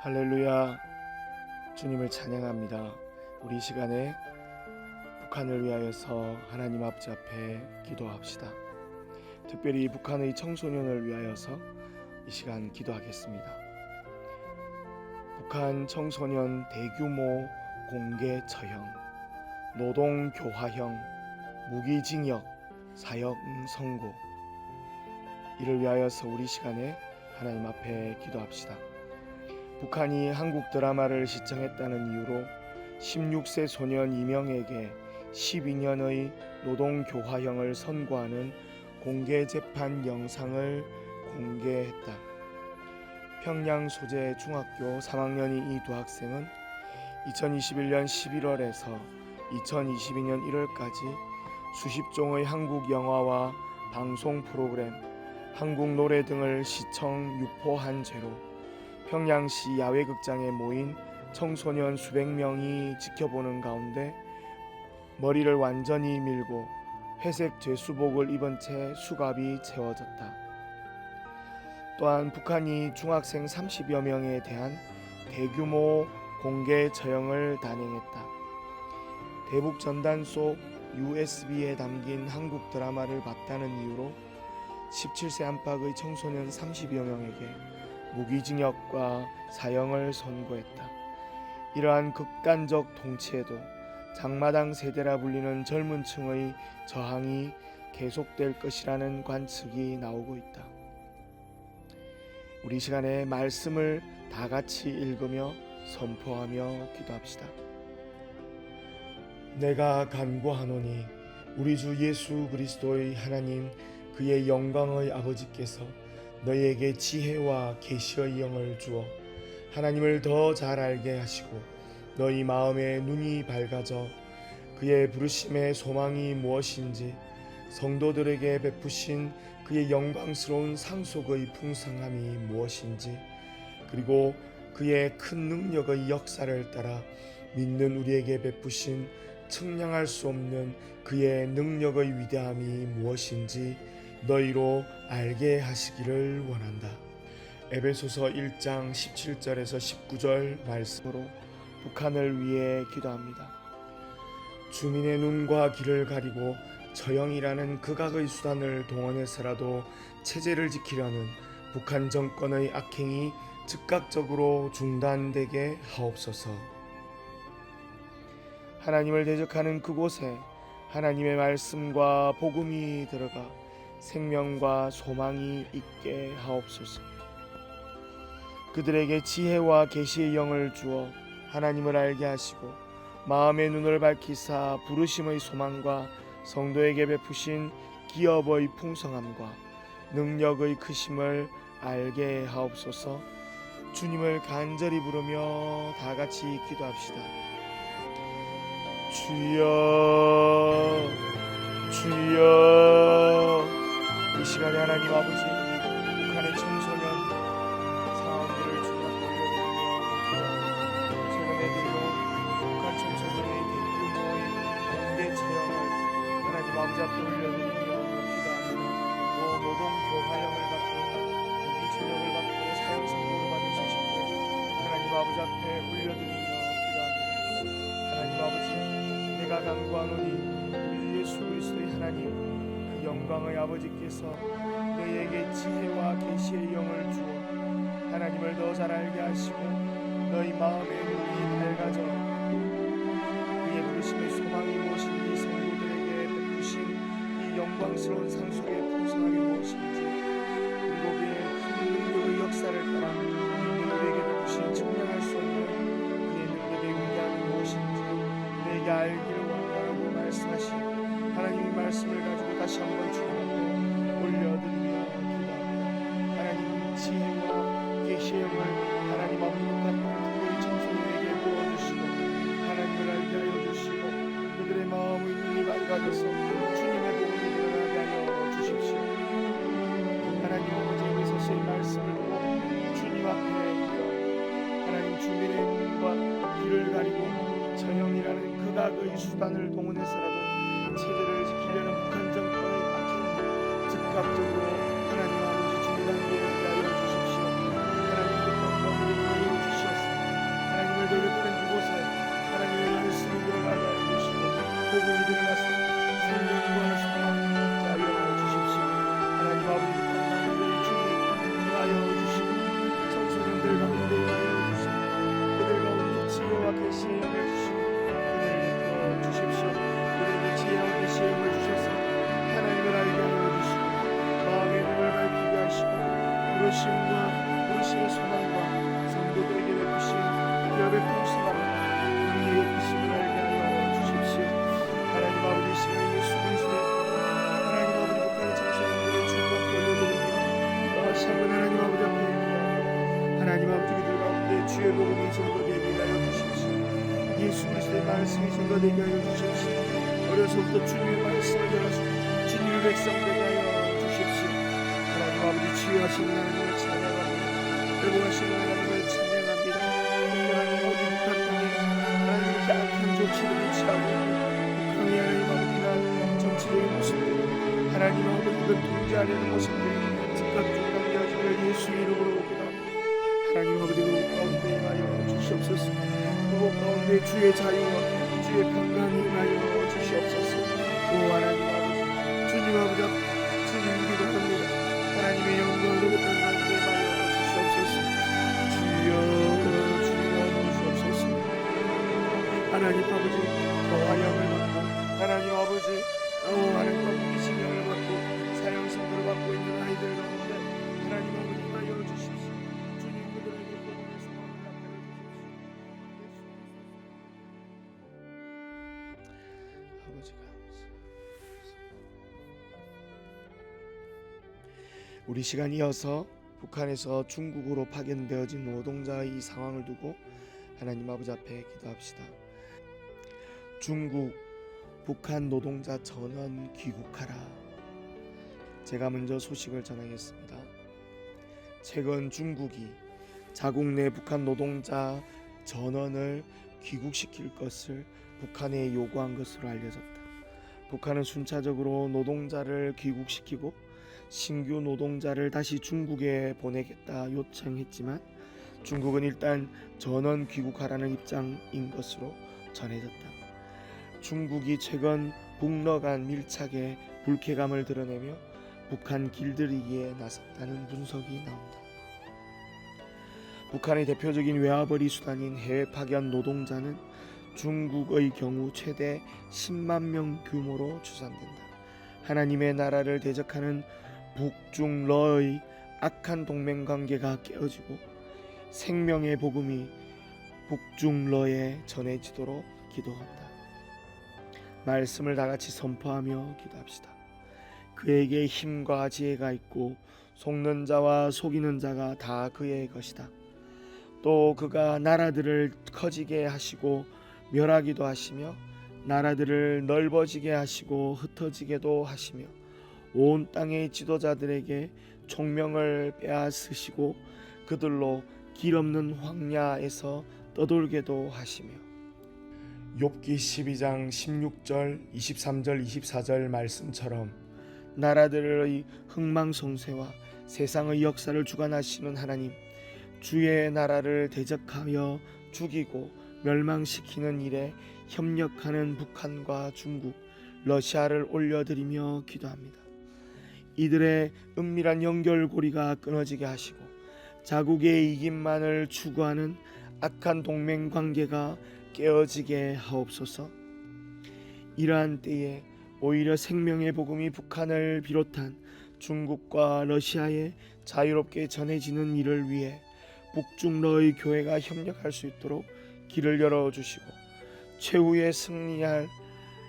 할렐루야 주님을 찬양합니다. 우리 이 시간에 북한을 위하여서 하나님 아버지 앞에 기도합시다. 특별히 북한의 청소년을 위하여서 이 시간 기도하겠습니다. 북한 청소년 대규모 공개 처형, 노동 교화형, 무기징역, 사형 선고 이를 위하여서 우리 시간에 하나님 앞에 기도합시다. 북한이 한국 드라마를 시청했다는 이유로 16세 소년 이명에게 12년의 노동 교화형을 선고하는 공개 재판 영상을 공개했다. 평양 소재 중학교 3학년이 이두 학생은 2021년 11월에서 2022년 1월까지 수십 종의 한국 영화와 방송 프로그램, 한국 노래 등을 시청 유포한 죄로 평양시 야외극장에 모인 청소년 수백 명이 지켜보는 가운데 머리를 완전히 밀고 회색 죄수복을 입은 채 수갑이 채워졌다. 또한 북한이 중학생 30여 명에 대한 대규모 공개 처형을 단행했다. 대북 전단 속 USB에 담긴 한국 드라마를 봤다는 이유로 17세 안팎의 청소년 30여 명에게 무기징역과 사형을 선고했다. 이러한 극단적 통치에도 장마당 세대라 불리는 젊은 층의 저항이 계속될 것이라는 관측이 나오고 있다. 우리 시간에 말씀을 다 같이 읽으며 선포하며 기도합시다. 내가 간구하노니 우리 주 예수 그리스도의 하나님 그의 영광의 아버지께서 너희에게 지혜와 계시의 영을 주어 하나님을 더 잘 알게 하시고 너희 마음의 눈이 밝아져 그의 부르심의 소망이 무엇인지 성도들에게 베푸신 그의 영광스러운 상속의 풍성함이 무엇인지 그리고 그의 큰 능력의 역사를 따라 믿는 우리에게 베푸신 측량할 수 없는 그의 능력의 위대함이 무엇인지 너희로 알게 하시기를 원한다. 에베소서 1장 17절에서 19절 말씀으로 북한을 위해 기도합니다. 주민의 눈과 귀를 가리고 처형이라는 극악의 수단을 동원해서라도 체제를 지키려는 북한 정권의 악행이 즉각적으로 중단되게 하옵소서. 하나님을 대적하는 그곳에 하나님의 말씀과 복음이 들어가 생명과 소망이 있게 하옵소서. 그들에게 지혜와 계시의 영을 주어 하나님을 알게 하시고 마음의 눈을 밝히사 부르심의 소망과 성도에게 베푸신 기업의 풍성함과 능력의 크심을 알게 하옵소서. 주님을 간절히 부르며 다 같이 기도합시다. 주여 주여 이 시간에 하나님 아버지 북한의 청소년 상황들을 주님 올려드리며 최근에 들어 북한 청소년의 대규모의 공개 처형을 하나님 아버지 앞에 올려드리며 기도합니다. 또 노동 교화형을 받고 무기징역을 받고 사형 선고를 받은 소식들 하나님 아버지 앞에 올려드리며 기도합니다. 하나님 아버지 내가 간구하노니 우리 주 예수 그리스도의 하나님 그 영광의 아버지 께서 너희에게 지혜와 계시의 영을 주어 하나님을 더 잘 알게 하시고 너희 마음의 눈이 밝아져 그의 부르심의 소망이 무엇인지 성도들에게 베푸신 이 영광스러운 상속의 풍성함이 무엇인지 그리고 그의 큰 능력의 역사를 따라 믿는 우리에게 베푸신 측량할 수 없는 그의 능력의 위대함이 무엇인지 내게 알기를 원하라고 말씀하신 하나님의 말씀을 가지고 다시 한번 올 시의 영을 하나님 같은 그의 청소년에게 부어주시고 하나님을 알게 하여 주시고 그들의 마음의 눈이 밝아져서 주님의 복음이 드러나게 하여 주십시오. 하나님 아버지의 서서히 말씀을 보고 주님 앞에 기도 하나님 주민의 눈과 귀를 가리고 처형이라는 극악의 수단을 동원해서라도 예수 그리스도의 말씀이 증거되게 하여 주십시오. 어려서부터 주님의 말씀을 들어서 주님의 백성 되게 하여 주십시오. 하나님 아버지 치유하시는 하나님을 찬양합니다. 회복하시는 하나님을 찬양합니다. 하나님 어디 북한 땅에 하나님 이렇게 악한 조치들을 취하고 북한의 하나님 아버지나 정치적인 모습들 하나님 아버지를 통제하려는 모습들 즉각 주의 자유와 주의 평강이 우리 시간 이어서 북한에서 중국으로 파견되어진 노동자의 이 상황을 두고 하나님 아버지 앞에 기도합시다. 중국 북한 노동자 전원 귀국하라. 제가 먼저 소식을 전하겠습니다. 최근 중국이 자국 내 북한 노동자 전원을 귀국시킬 것을 북한에 요구한 것으로 알려졌다. 북한은 순차적으로 노동자를 귀국시키고 신규 노동자를 다시 중국에 보내겠다 요청했지만 중국은 일단 전원 귀국하라는 입장인 것으로 전해졌다. 중국이 최근 북러 간 밀착에 불쾌감을 드러내며 북한 길들이기에 나섰다는 분석이 나온다. 북한의 대표적인 외화벌이 수단인 해외 파견 노동자는 중국의 경우 최대 10만 명 규모로 추산된다. 하나님의 나라를 대적하는 북중 러의 악한 동맹 관계가 깨어지고 생명의 복음이 북중 러에 전해지도록 기도한다. 말씀을 다 같이 선포하며 기도합시다. 그에게 힘과 지혜가 있고 속는 자와 속이는 자가 다 그의 것이다. 또 그가 나라들을 커지게 하시고 멸하기도 하시며 나라들을 넓어지게 하시고 흩어지게도 하시며 온 땅의 지도자들에게 총명을 빼앗으시고 그들로 길 없는 황야에서 떠돌게도 하시며 욥기 12장 16절 23절 24절 말씀처럼 나라들의 흥망성쇠와 세상의 역사를 주관하시는 하나님 주의 나라를 대적하여 죽이고 멸망시키는 일에 협력하는 북한과 중국, 러시아를 올려드리며 기도합니다. 이들의 은밀한 연결고리가 끊어지게 하시고 자국의 이김만을 추구하는 악한 동맹 관계가 깨어지게 하옵소서. 이러한 때에 오히려 생명의 복음이 북한을 비롯한 중국과 러시아에 자유롭게 전해지는 일을 위해 북중러의 교회가 협력할 수 있도록 길을 열어 주시고 최후의 승리할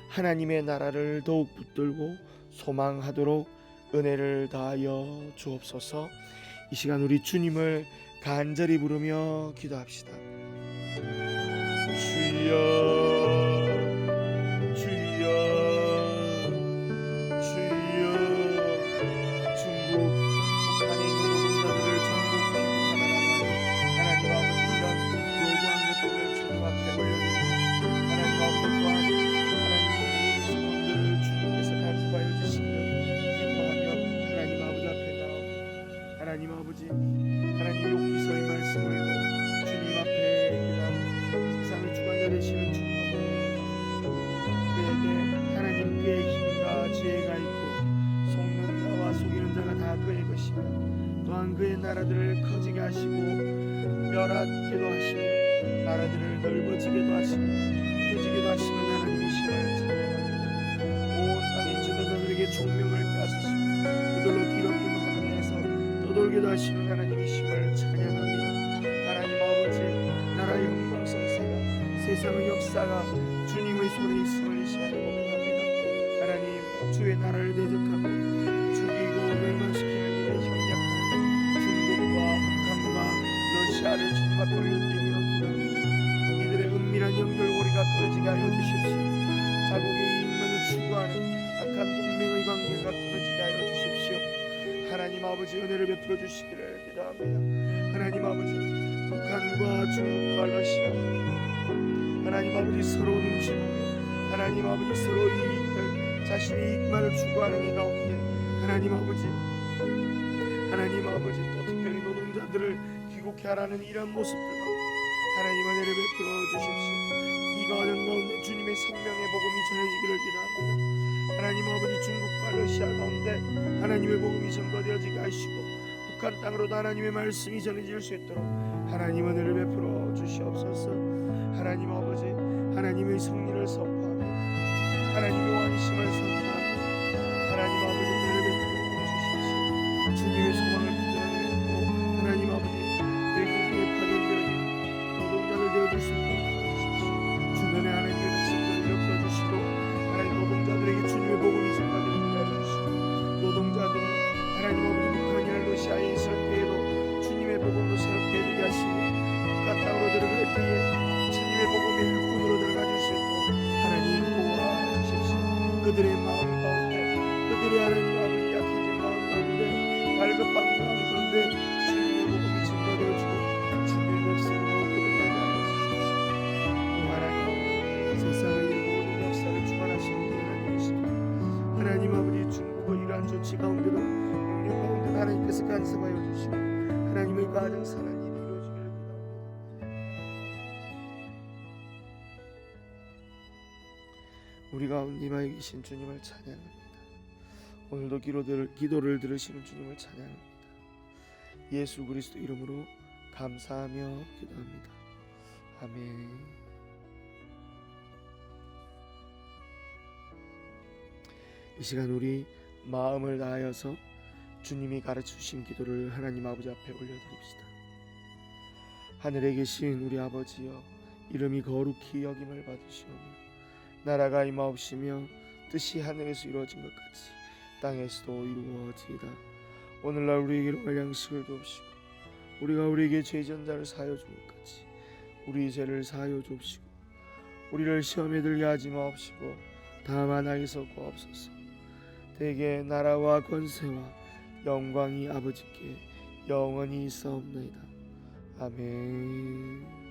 하나님의 나라를 더욱 붙들고 소망하도록 은혜를 다하여 주옵소서. 이 시간 우리 주님을 간절히 부르며 기도합시다. 주여 아버지 하나님 욕기서의 말씀을 주님 앞에 기도하고 세상을 주관자 되시는 주님 앞에 그에게 하나님 그의 힘과 지혜가 있고 속는 자와 속이는 자가 다 그의 것이며 또한 그의 나라들을 커지게 하시고 멸하기도 하시며 나라들을 넓어지게도 하시며 흩어지게도 하시는 인도하시는 하나님이심을 찬양합니다. 하나님 아버지 나라의 흥망성쇠가 세상의 역사가 주님의 손에 있음을 시간에 고백합니다. 하나님 주의 나라를 대적하고 죽이고 멸망시키는 일에 협력하는 중국과 북한과 러시아를 주님 앞에 올려드리며 기도합니다. 이들의 은밀한 연결고리가 끊어지게 하여 주십시오. 자국이 나님 아버지 은혜를 베풀어 주시기를 기도합니다. 하나님 아버지 북한과 중국과 러시아 하나님 아버지 서로 눈치 보며 하나님 아버지 서로 이익들 자신의 이익만을 추구하는 이 가운데 하나님 아버지 하나님 아버지 또 특별히 노동자들을 귀국해 하라는 이런 모습들 하나님 은혜를 베풀어 주십시오. 이 과정 가운데 주님의 생명의 복음이 전해지기를 기도합니다. 하나님 아버지 중국과 러시아 가운데 하나님의 복음이 전거되어지게 하시고 북한 땅으로도 하나님의 말씀이 전해질 수 있도록 하나님 은혜를 베풀어 주시옵소서. 하나님 아버지 하나님의 승리를 선포하며 하나님의 왕심을 선포하며 그들의 마음 가운데 그들의 하나님 아버지 약해진 마음 가운데 발급한 마음 가운데 우리 가운데 임하여 계신 주님을 찬양합니다. 오늘도 기도를, 기도를 들으시는 주님을 찬양합니다. 예수 그리스도 이름으로 감사하며 기도합니다. 아멘. 이 시간 우리 마음을 다하여서 주님이 가르쳐 주신 기도를 하나님 아버지 앞에 올려드립시다. 하늘에 계신 우리 아버지여 이름이 거룩히 여김을 받으시오며 나라가 임하옵시며 뜻이 하늘에서 이루어진 것 같이 땅에서도 이루어지이다. 오늘날 우리에게 할 양식을 주옵시고 우리가 우리에게 죄전 자를 사하여 준것 같이 우리 죄를 사하여 주옵시고 우리를 시험에 들게 하지 마옵시고 다만 악에서 구하옵소서. 대개 나라와 권세와 영광이 아버지께 영원히 있사옵나이다. 아멘